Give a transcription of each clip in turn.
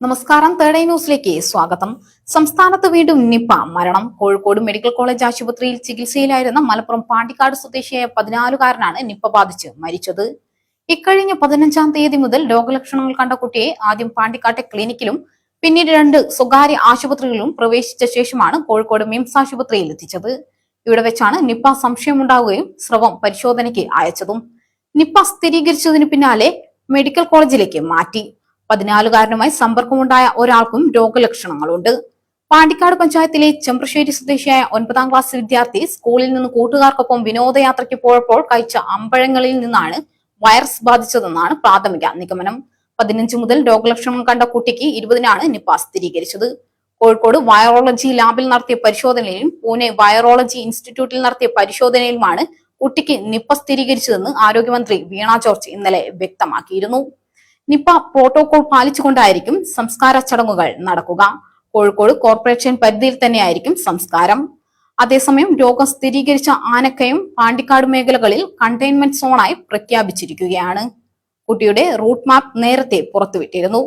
നമസ്കാരം. തേർഡ് ന്യൂസിലേക്ക് സ്വാഗതം. സംസ്ഥാനത്ത് വീണ്ടും നിപ്പ മരണം. കോഴിക്കോട് മെഡിക്കൽ കോളേജ് ആശുപത്രിയിൽ ചികിത്സയിലായിരുന്ന മലപ്പുറം പാണ്ടിക്കാട് സ്വദേശിയായ പതിനാലുകാരനാണ് നിപ്പ ബാധിച്ച് മരിച്ചത്. ഇക്കഴിഞ്ഞ പതിനഞ്ചാം തീയതി മുതൽ രോഗലക്ഷണങ്ങൾ കണ്ട കുട്ടിയെ ആദ്യം പാണ്ടിക്കാട്ടെ ക്ലിനിക്കിലും പിന്നീട് രണ്ട് സ്വകാര്യ ആശുപത്രികളിലും പ്രവേശിച്ച ശേഷമാണ് കോഴിക്കോട് മിംസ് ആശുപത്രിയിൽ എത്തിച്ചത്. ഇവിടെ വെച്ചാണ് നിപ്പ സംശയമുണ്ടാവുകയും സ്രവം പരിശോധനയ്ക്ക് അയച്ചതും. നിപ്പ സ്ഥിരീകരിച്ചതിന് പിന്നാലെ മെഡിക്കൽ കോളേജിലേക്ക് മാറ്റി. പതിനാലുകാരനുമായി സമ്പർക്കമുണ്ടായ ഒരാൾക്കും രോഗലക്ഷണങ്ങളുണ്ട്. പാണ്ടിക്കാട് പഞ്ചായത്തിലെ ചെമ്പ്രശ്ശേരി സ്വദേശിയായ ഒൻപതാം ക്ലാസ് വിദ്യാർത്ഥി സ്കൂളിൽ നിന്ന് കൂട്ടുകാർക്കൊപ്പം വിനോദയാത്രയ്ക്ക് പോയപ്പോൾ കഴിച്ച അമ്പഴങ്ങളിൽ നിന്നാണ് വൈറസ് ബാധിച്ചതെന്നാണ് പ്രാഥമിക നിഗമനം. പതിനഞ്ച് മുതൽ രോഗലക്ഷണം കണ്ട കുട്ടിക്ക് ഇരുപതിനാണ് നിപ്പ സ്ഥിരീകരിച്ചത്. കോഴിക്കോട് വൈറോളജി ലാബിൽ നടത്തിയ പരിശോധനയിലും പൂനെ വൈറോളജി ഇൻസ്റ്റിറ്റ്യൂട്ടിൽ നടത്തിയ പരിശോധനയിലുമാണ് കുട്ടിക്ക് നിപ്പ സ്ഥിരീകരിച്ചതെന്ന് ആരോഗ്യമന്ത്രി വീണ ജോർജ് ഇന്നലെ വ്യക്തമാക്കിയിരുന്നു. നിപ്പ പ്രോട്ടോകോൾ പാലിച്ചുകൊണ്ടായിരിക്കും സംസ്കാര ചടങ്ങുകൾ നടക്കുക. കോഴിക്കോട് കോർപ്പറേഷൻ പരിധിയിൽ തന്നെയായിരിക്കും സംസ്കാരം. അതേസമയം രോഗം സ്ഥിരീകരിച്ച ആനക്കയും പാണ്ടിക്കാട് മേഖലകളിൽ കണ്ടെയ്ൻമെന്റ് സോണായി പ്രഖ്യാപിച്ചിരിക്കുകയാണ്. കുട്ടിയുടെ റൂട്ട് മാപ്പ് നേരത്തെ പുറത്തുവിട്ടിരുന്നു.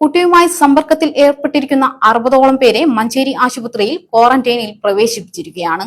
കുട്ടിയുമായി സമ്പർക്കത്തിൽ ഏർപ്പെട്ടിരിക്കുന്ന അറുപതോളം പേരെ മഞ്ചേരി ആശുപത്രിയിൽ ക്വാറന്റൈനിൽ പ്രവേശിപ്പിച്ചിരിക്കുകയാണ്.